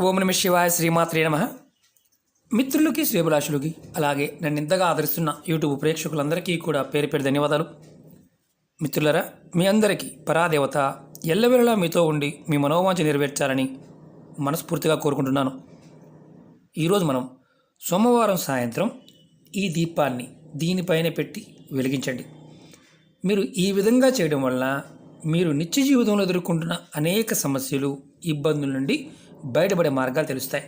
ఓం నమ శివాయ శ్రీమాత్రే నమ. మిత్రులకి శ్రేభిలాషులకి అలాగే నన్ను ఇంతగా ఆదరిస్తున్న యూట్యూబ్ ప్రేక్షకులందరికీ కూడా పేరు పేరు ధన్యవాదాలు. మిత్రులరా మీ అందరికీ పరాదేవత ఎల్లవేళలా మీతో ఉండి మీ మనోవాంఛ నెరవేర్చాలని మనస్ఫూర్తిగా కోరుకుంటున్నాను. ఈరోజు మనం సోమవారం సాయంత్రం ఈ దీపాన్ని దీనిపైన పెట్టి వెలిగించండి. మీరు ఈ విధంగా చేయడం వల్ల మీరు నిత్య జీవితంలో ఎదుర్కొంటున్న అనేక సమస్యలు ఇబ్బందుల నుండి బయటపడే మార్గాలు తెలుస్తాయి.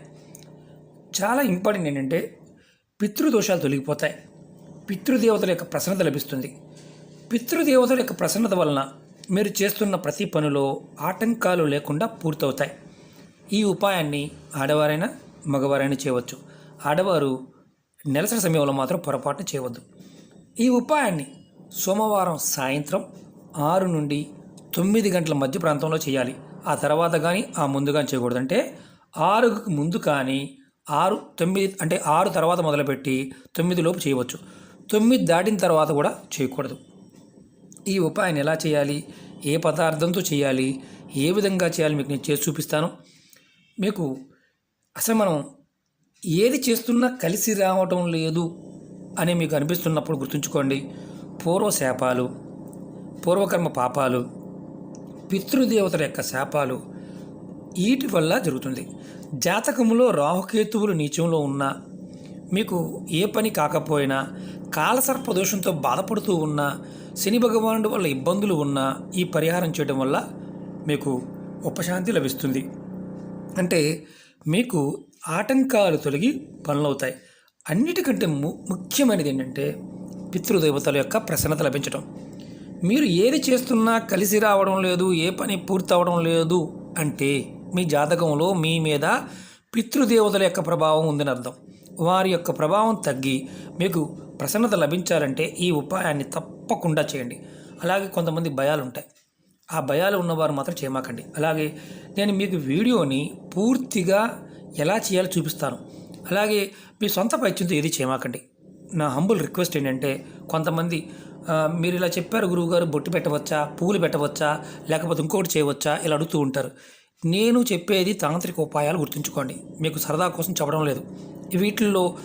చాలా ఇంపార్టెంట్ ఏంటంటే పితృదోషాలు తొలగిపోతాయి. పితృదేవతల యొక్క ప్రసన్నత లభిస్తుంది. పితృదేవతల యొక్క ప్రసన్నత వలన మీరు చేస్తున్న ప్రతి పనిలో ఆటంకాలు లేకుండా పూర్తవుతాయి. ఈ ఉపాయాన్ని ఆడవారైనా మగవారైనా చేయవచ్చు. ఆడవారు నెలసరి సమయంలో మాత్రం పొరపాటు చేయవద్దు. ఈ ఉపాయాన్ని సోమవారం సాయంత్రం ఆరు నుండి తొమ్మిది గంటల మధ్య ప్రాంతంలో చేయాలి. ఆ తర్వాత కానీ ఆ ముందు కానీ చేయకూడదు. అంటే ఆరుకు ముందు కానీ ఆరు తొమ్మిది అంటే ఆరు తర్వాత మొదలుపెట్టి తొమ్మిది లోపు చేయవచ్చు. తొమ్మిది దాటిన తర్వాత కూడా చేయకూడదు. ఈ ఉపాయాన్ని ఎలా చేయాలి? ఏ పదార్థంతో చేయాలి? ఏ విధంగా చేయాలి? మీకు నేను చేసి చూపిస్తాను. మీకు అసలు మనం ఏది చేస్తున్నా కలిసి రావటం లేదు అని మీకు అనిపిస్తున్నప్పుడు గుర్తుంచుకోండి. పూర్వ శాపాలు పూర్వకర్మ పాపాలు పితృదేవతల యొక్క శాపాలు వీటి వల్ల జరుగుతుంది. జాతకములో రాహుకేతువులు నీచంలో ఉన్నా మీకు ఏ పని కాకపోయినా కాలసర్ప దోషంతో బాధపడుతూ ఉన్నా శని భగవానుడి వల్ల ఇబ్బందులు ఉన్నా ఈ పరిహారం చేయడం వల్ల మీకు ఉపశాంతి లభిస్తుంది. అంటే మీకు ఆటంకాలు తొలగి పనులవుతాయి. అన్నిటికంటే ము ముఖ్యమైనది ఏంటంటే పితృదేవతల యొక్క ప్రసన్నత లభించడం మీరు ఏది చేస్తున్నా కలిసి రావడం లేదు ఏ పని పూర్తవడం లేదు అంటే మీ జాతకంలో మీ మీద పితృదేవతల యొక్క ప్రభావం ఉందని అర్థం. వారి యొక్క ప్రభావం తగ్గి మీకు ప్రసన్నత లభించాలంటే ఈ ఉపాయాన్ని తప్పకుండా చేయండి. అలాగే కొంతమంది భయాలు ఉంటాయి ఆ భయాలు ఉన్నవారు మాత్రం చేయమాకండి అలాగే నేను మీకు వీడియోని పూర్తిగా ఎలా చేయాలో చూపిస్తాను. అలాగే మీ సొంత పైచ్యంతో ఏది చేయమాకండి నా హంబుల్ రిక్వెస్ట్ ఏంటంటే కొంతమంది మీరు ఇలా చెప్పారు గురువుగారు బొట్టు పెట్టవచ్చా పూలు పెట్టవచ్చా లేకపోతే ఇంకొకటి చేయవచ్చా ఇలా అడుగుతూ ఉంటారు. నేను చెప్పేది తాంత్రిక ఉపాయాలు గుర్తుంచుకోండి. మీకు సరదా కోసం చెప్పడం లేదు. వీటిల్లో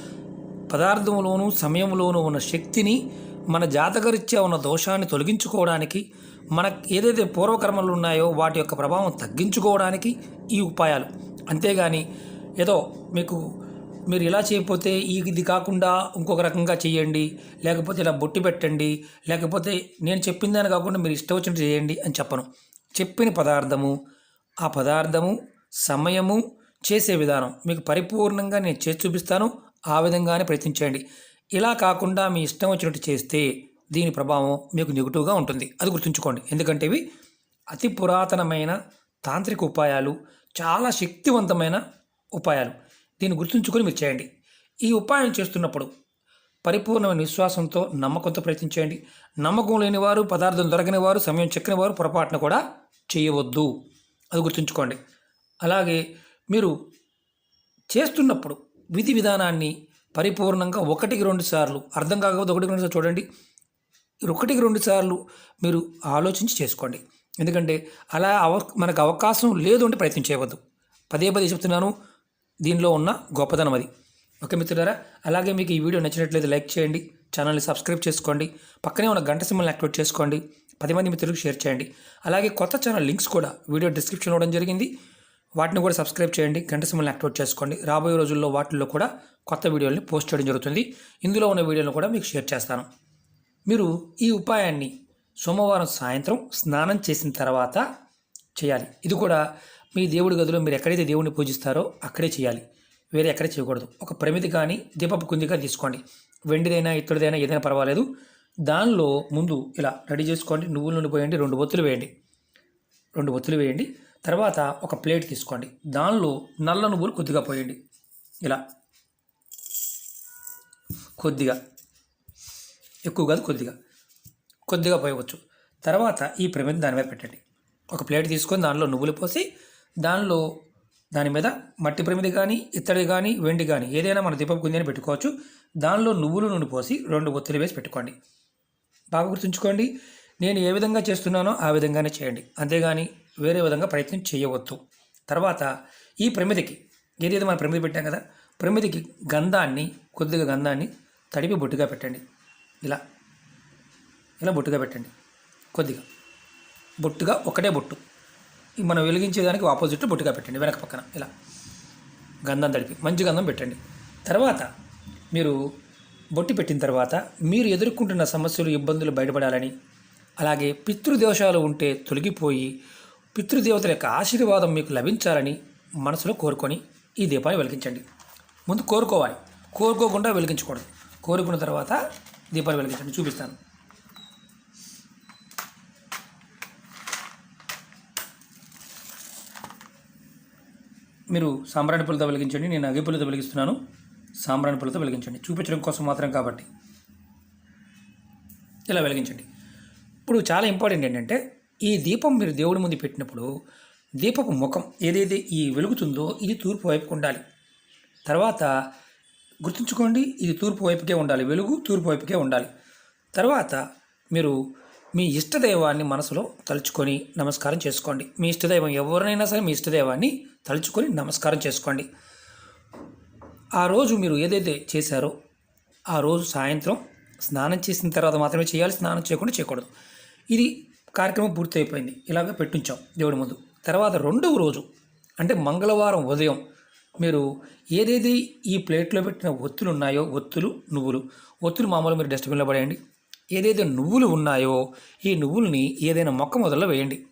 పదార్థంలోనూ సమయంలోనూ ఉన్న శక్తిని మన జాతకరీత్యా ఉన్న దోషాన్ని తొలగించుకోవడానికి మన ఏదైతే పూర్వకర్మలు ఉన్నాయో వాటి యొక్క ప్రభావం తగ్గించుకోవడానికి ఈ ఉపాయాలు. అంతేగాని ఏదో మీకు మీరు ఇలా చేయకపోతే ఈ ఇది కాకుండా ఇంకొక రకంగా చేయండి లేకపోతే ఇలా బొట్టి పెట్టండి లేకపోతే నేను చెప్పిన దాని కాకుండా మీరు ఇష్టం వచ్చినట్టు చేయండి అని చెప్పను. చెప్పిన పదార్థము ఆ పదార్థము సమయము చేసే విధానం మీకు పరిపూర్ణంగా నేను చేసి చూపిస్తాను ఆ విధంగానే ప్రయత్నించండి. ఇలా కాకుండా మీ ఇష్టం వచ్చినట్టు చేస్తే దీని ప్రభావం మీకు నెగిటివ్గా ఉంటుంది. అది గుర్తుంచుకోండి. ఎందుకంటే ఇవి అతి పురాతనమైన తాంత్రిక ఉపాయాలు చాలా శక్తివంతమైన ఉపాయాలు. దీన్ని గుర్తుంచుకొని మీరు చేయండి. ఈ ఉపాయం చేస్తున్నప్పుడు పరిపూర్ణమైన విశ్వాసంతో నమ్మకంతో ప్రయత్నించండి నమ్మకం లేని వారు పదార్థం దొరకని వారు సమయం చెక్కని వారు పొరపాటున కూడా చేయవద్దు. అది గుర్తుంచుకోండి. అలాగే మీరు చేస్తున్నప్పుడు విధి విధానాన్ని పరిపూర్ణంగా ఒకటికి రెండు సార్లు అర్థం కాకపోతే ఒకటికి రెండు సార్లు చూడండి. ఒకటికి రెండు సార్లు మీరు ఆలోచించి చేసుకోండి. ఎందుకంటే అలా అవ మనకు అవకాశం లేదు అంటే ప్రయత్నం చేయవద్దు. పదే పదే చెప్తున్నాను దీనిలో ఉన్న గొప్పదనం అది. ఓకే మిత్రులారా? అలాగే మీకు ఈ వీడియో నచ్చినట్లయితే లైక్ చేయండి ఛానల్ని సబ్స్క్రైబ్ చేసుకోండి పక్కనే ఉన్న గంట సింబల్ని యాక్టివేట్ చేసుకోండి పది మంది మిత్రులకు షేర్ చేయండి. అలాగే కొత్త ఛానల్ లింక్స్ కూడా వీడియో డిస్క్రిప్షన్ ఇవ్వడం జరిగింది. వాటిని కూడా సబ్స్క్రైబ్ చేయండి గంట సింబల్ని యాక్టివేట్ చేసుకోండి. రాబోయే రోజుల్లో వాటిల్లో కూడా కొత్త వీడియోల్ని పోస్ట్ చేయడం జరుగుతుంది. ఇందులో ఉన్న వీడియోలను కూడా మీకు షేర్ చేస్తాను. మీరు ఈ ఉపాయాన్ని సోమవారం సాయంత్రం స్నానం చేసిన తర్వాత చేయాలి. ఇది కూడా మీ దేవుడి గదిలో మీరు ఎక్కడైతే దేవుడిని పూజిస్తారో అక్కడే చేయాలి. వేరే ఎక్కడ చేయకూడదు. ఒక ప్రమిది కానీ దీపపు కుందిగా తీసుకోండి. వెండిదైనా ఇత్తడిదైనా ఏదైనా పర్వాలేదు. దానిలో ముందు ఇలా రెడీ చేసుకోండి. నువ్వుల నుండి పోయండి రెండు ఒత్తులు వేయండి. రెండు ఒత్తులు వేయండి. తర్వాత ఒక ప్లేట్ తీసుకోండి. దానిలో నల్ల నువ్వులు కొద్దిగా పోయండి. ఇలా. కొద్దిగా. ఎక్కువ కాదు కొద్దిగా. కొద్దిగా పోయవచ్చు. తర్వాత ఈ ప్రమిద దాని మీద పెట్టండి. ఒక ప్లేట్ తీసుకొని దానిలో నువ్వులు పోసి దానిలో దాని మీద మట్టి ప్రమిది కానీ ఇత్తడి కానీ వెండి కానీ ఏదైనా మన దీపపు గుంజని పెట్టుకోవచ్చు. దానిలో నువ్వులు నూనె పోసి రెండు ఒత్తిడి వేసి పెట్టుకోండి. బాగా గుర్తుంచుకోండి నేను ఏ విధంగా చేస్తున్నానో ఆ విధంగానే చేయండి. అంతేగాని వేరే విధంగా ప్రయత్నం చేయవద్దు. తర్వాత ఈ ప్రమిదికి ఏదైతే మనం ప్రమిది పెట్టాం కదా ప్రమిదికి గంధాన్ని కొద్దిగా గంధాన్ని తడిపి బొట్టుగా పెట్టండి. ఇలా ఇలా బొట్టుగా పెట్టండి. కొద్దిగా. బొట్టుగా ఒకటే బొట్టు. మనం వెలిగించేదానికి ఆపోజిట్ బొట్టుగా పెట్టండి వెనక పక్కన ఇలా. గంధం తడిపి మంచి గంధం పెట్టండి. తర్వాత మీరు బొట్టి పెట్టిన తర్వాత మీరు ఎదుర్కొంటున్న సమస్యలు ఇబ్బందులు బయటపడాలని అలాగే పితృదోషాలు ఉంటే తొలగిపోయి పితృదేవతల యొక్క ఆశీర్వాదం మీకు లభించాలని మనసులో కోరుకొని ఈ దీపాన్ని వెలిగించండి. ముందు కోరుకోవాలి. కోరుకోకుండా వెలిగించకూడదు. కోరుకున్న తర్వాత దీపాన్ని వెలిగించండి. చూపిస్తాను. మీరు సాంబ్రాణి పుల్లతో వెలిగించండి నేను అగ్గి పుల్లతో వెలిగిస్తున్నాను. సాంబ్రాణి పుల్లతో వెలిగించండి. చూపించడం కోసం మాత్రం కాబట్టి ఇలా వెలిగించండి. ఇప్పుడు చాలా ఇంపార్టెంట్ ఏంటంటే ఈ దీపం మీరు దేవుడి ముందు పెట్టినప్పుడు దీపపు ముఖం ఏదైతే ఈ వెలుగుతుందో ఇది తూర్పు వైపుకు ఉండాలి. తర్వాత గుర్తుంచుకోండి ఇది తూర్పు వైపుకే ఉండాలి. వెలుగు తూర్పు వైపుకే ఉండాలి. తర్వాత మీరు మీ ఇష్టదైవాన్ని మనసులో తలుచుకొని నమస్కారం చేసుకోండి. మీ ఇష్టదైవం ఎవరినైనా సరే మీ ఇష్టదైవాన్ని తలుచుకొని నమస్కారం చేసుకోండి. ఆ రోజు మీరు ఏదైతే చేశారో ఆ రోజు సాయంత్రం స్నానం చేసిన తర్వాత మాత్రమే చేయాలి స్నానం చేయకుండా చేయకూడదు. ఇది కార్యక్రమం పూర్తి అయిపోయింది ఇలాగ పెట్టించాం దేవుడి ముందు. తర్వాత రెండవ రోజు అంటే మంగళవారం ఉదయం మీరు ఏదేది ఈ ప్లేట్లో పెట్టిన ఒత్తులు ఉన్నాయో ఒత్తులు నువ్వులు ఒత్తులు మామూలు మీరు డస్ట్బిన్లో పడేయండి. ఏదైతే నువ్వులు ఉన్నాయో ఈ నువ్వుల్ని ఏదైనా మొక్క మొదల్లో వేయండి.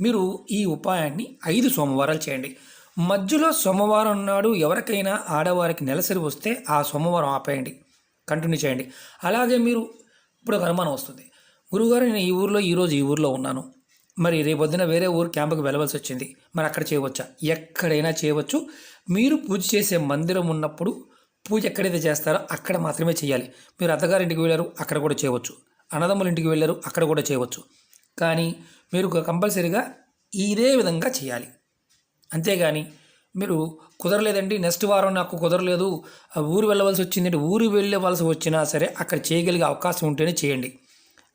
మీరు ఈ ఉపాయాన్ని ఐదు సోమవారాలు చేయండి. మధ్యలో సోమవారం నాడు ఎవరికైనా ఆడవారికి నెలసరి వస్తే ఆ సోమవారం ఆపేయండి. కంటిన్యూ చేయండి. అలాగే మీరు ఇప్పుడు ఒక అనుమానం వస్తుంది. గురువుగారు నేను ఈ ఊర్లో ఈరోజు ఈ ఊర్లో ఉన్నాను. మరి రేపొద్దున వేరే ఊరు క్యాంపుకి వెళ్ళవలసి వచ్చింది. మరి అక్కడ చేయవచ్చా? ఎక్కడైనా చేయవచ్చు. మీరు పూజ చేసే మందిరం ఉన్నప్పుడు పూజ ఎక్కడైతే చేస్తారో అక్కడ మాత్రమే చేయాలి. మీరు అత్తగారింటికి వెళ్ళారు అక్కడ కూడా చేయవచ్చు. అన్నదమ్ముల ఇంటికి వెళ్ళారు అక్కడ కూడా చేయవచ్చు. కానీ మీరు కంపల్సరీగా ఇదే విధంగా చేయాలి. అంతేగాని మీరు కుదరలేదండి నెక్స్ట్ వారం నాకు కుదరలేదు ఆ ఊరు వెళ్ళవలసి వచ్చిందంటే ఊరు వెళ్ళవలసి వచ్చినా సరే అక్కడ చేయగలిగే అవకాశం ఉంటేనే చేయండి.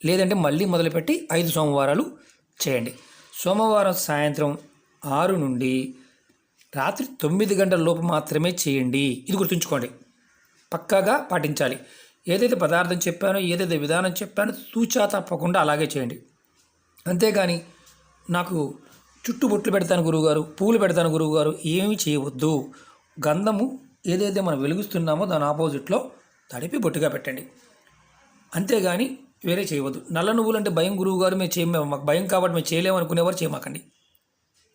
లేదంటే మళ్ళీ మొదలుపెట్టి ఐదు సోమవారాలు చేయండి. సోమవారం సాయంత్రం ఆరు నుండి రాత్రి తొమ్మిది గంటల లోపు మాత్రమే చేయండి. ఇది గుర్తుంచుకోండి. పక్కాగా పాటించాలి. ఏదైతే పదార్థం చెప్పానో ఏదైతే విధానం చెప్పానో తూచా తప్పకుండా అలాగే చేయండి. అంతేగాని నాకు చుట్టూ బొట్లు పెడతాను గురువుగారు పూలు పెడతాను గురువుగారు ఏమీ చేయవద్దు. గంధము ఏదైతే మనం వెలుగుస్తున్నామో దాని ఆపోజిట్లో తడిపి బొట్టుగా పెట్టండి. అంతేగాని వేరే చేయవద్దు. నల్ల నువ్వులు అంటే భయం గురువుగారు మేము చేయ మాకు భయం కాబట్టి మేము చేయలేము అనుకునేవారు చేయమాకండి.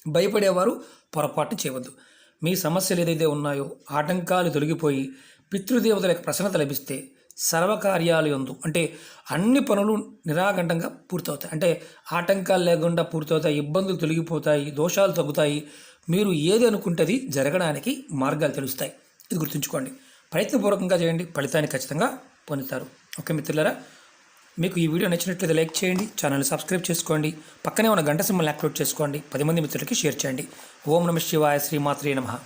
భయపడేవారు పొరపాటు చేయవద్దు. మీ సమస్యలు ఏదైతే ఉన్నాయో ఆటంకాలు తొలగిపోయి పితృదేవతలకు ప్రసన్నత లభిస్తే సర్వకార్యాలు ఎందు అంటే అన్ని పనులు నిరాఘంటంగా పూర్తవుతాయి. అంటే ఆటంకాలు లేకుండా పూర్తవుతాయి ఇబ్బందులు తొలగిపోతాయి దోషాలు తగ్గుతాయి. మీరు ఏది అనుకుంటుంది జరగడానికి మార్గాలు తెలుస్తాయి. ఇది గుర్తుంచుకోండి. ప్రయత్నపూర్వకంగా చేయండి ఫలితాన్ని ఖచ్చితంగా పొందుతారు. ఓకే మిత్రులారా మీకు ఈ వీడియో నచ్చినట్లయితే లైక్ చేయండి ఛానల్ని సబ్స్క్రైబ్ చేసుకోండి పక్కనే ఉన్న గంట సింబల్ని యాక్టివేట్ చేసుకోండి పది మంది మిత్రులకి షేర్ చేయండి. ఓం నమ శివాయ శ్రీమాత్రే నమః.